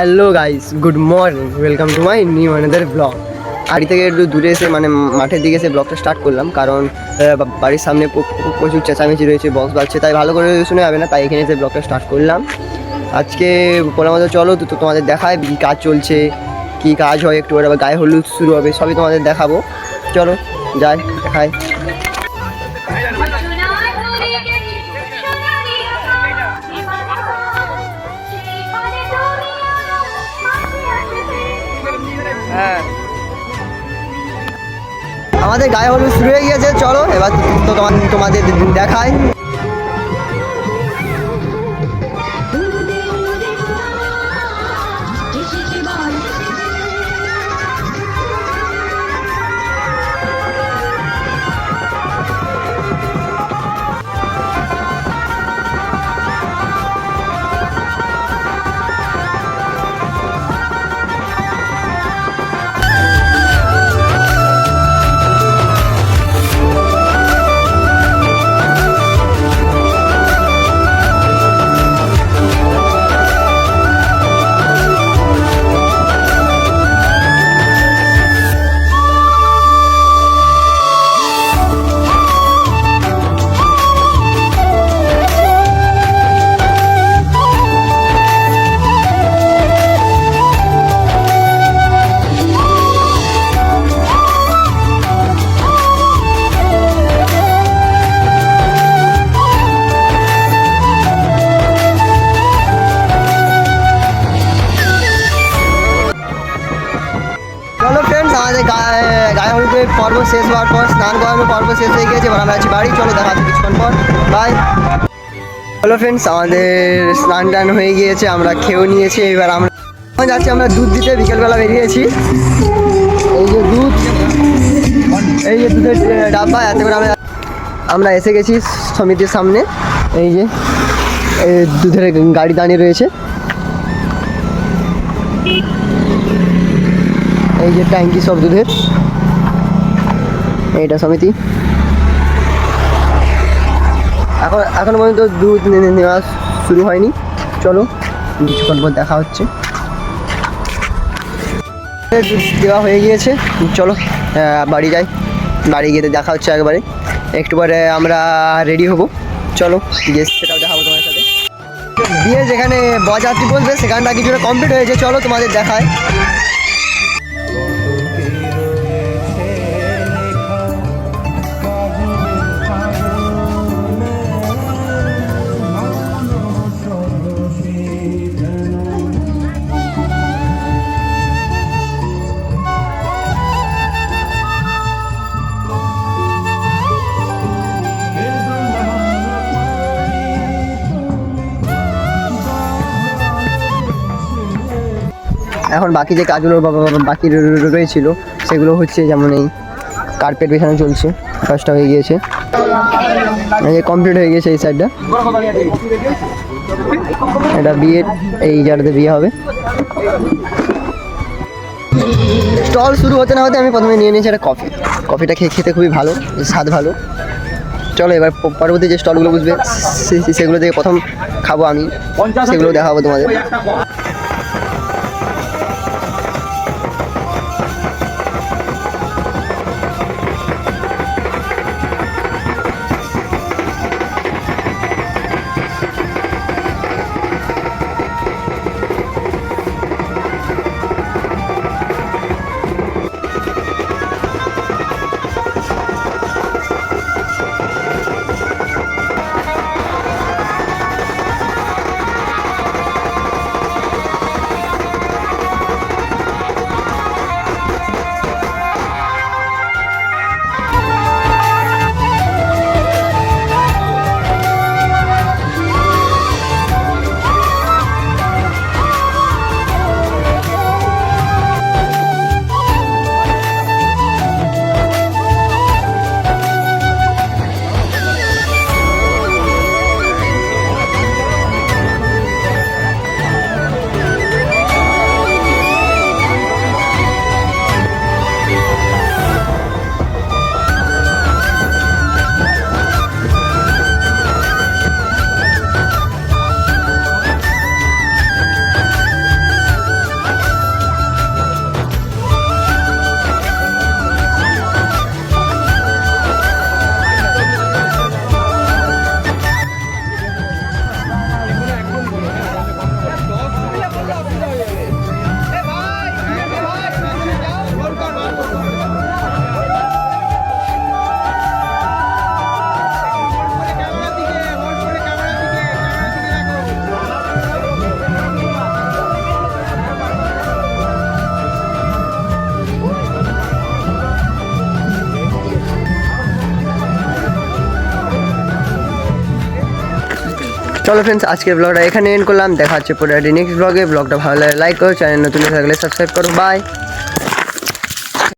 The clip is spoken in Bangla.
Hello guys good morning welcome to my new another blog বাড়ি থেকে একটু দূরে এসে মানে মাঠের দিকে এসে ব্লগটা স্টার্ট করলাম, কারণ বাড়ির সামনে প্রচুর চেঁচামেচি রয়েছে বক্স বাজছে, তাই ভালো করে শুনে যাবে না, তাই এখানে এসে ব্লগটা স্টার্ট করলাম। আজকে বলার মতো চলো, তো তোমাদের দেখায় কী কাজ চলছে, কী কাজ হয়, একটু আবার গায়ে হলুদ শুরু হবে, সবই তোমাদের দেখাবো। চলো, যাই দেখায় হ্যাঁ। আমাদের গায়ে হলুদ শুরু হয়ে গিয়েছে চলো এবার তো- তোমাদের দেখায় পর্ব শেষ হওয়ার পর, স্নান করানোর পর্ব, শেষ হয়ে গিয়েছে, এবার আমরা আছি বাড়ি। চলো দেখা হচ্ছে কিছুক্ষণ পর। বাই হ্যালো ফ্রেন্ডস আমাদের স্নান টান হয়ে গিয়েছে, আমরা খেয়েও নিয়েছি, এবার আমরা যাচ্ছি, আমরা দুধ দিতে। বিকেলবেলা বেরিয়েছি। এই যে দুধ, এই যে দুধের ডাব্বা, এত করে আমরা আমরা এসে গেছি সমিতির সামনে। এই যে দুধের গাড়ি দাঁড়িয়ে রয়েছে। এই যে ট্যাঙ্কি সব দুধের। এইটা সমিতি। এখন এখন পর্যন্ত দুধ নেওয়া শুরু হয়নি। চলো, কিছুক্ষণ পর দেখা হচ্ছে। দুধ দেওয়া হয়ে গিয়েছে। চলো বাড়ি যাই। বাড়ি গিয়ে দেখা হচ্ছে একবারে। একটু পরে আমরা রেডি হব। চলো গিয়ে সেটাও দেখাবো তোমার সাথে। বিয়ে যেখানে বরযাত্রী বলবে, সেখানটা কিছুটা কমপ্লিট হয়েছে চলো তোমাদের দেখায়। এখন বাকি যে কাজগুলো বাকি রয়েছিল, সেগুলো হচ্ছে যেমন এই কার্পেট বেছানো চলছে কাজটা হয়ে গিয়েছে। এই কমপ্লিট হয়ে গেছে এই সাইডটা এটা বিয়ে এই জায়গাতে বিয়ে হবে। স্টল শুরু হতে না হতে আমি প্রথমে নিয়ে নিয়েছি একটা কফি কফিটা খেয়ে খেতে খুবই ভালো, স্বাদ ভালো। চলো এবার পরবর্তী যে স্টলগুলো বুঝবে সেগুলো থেকে প্রথম খাব আমি, সেগুলো দেখাবো তোমাদের। চলো ফ্রেন্ডস আজকের ব্লগটা এখানে এন্ড করলাম। দেখা হচ্ছে পরে নেক্সট ব্লগে ব্লগটা ভালো লাগে লাইক করো চ্যানেল নতুন থাকলে সাবস্ক্রাইব করো। বাই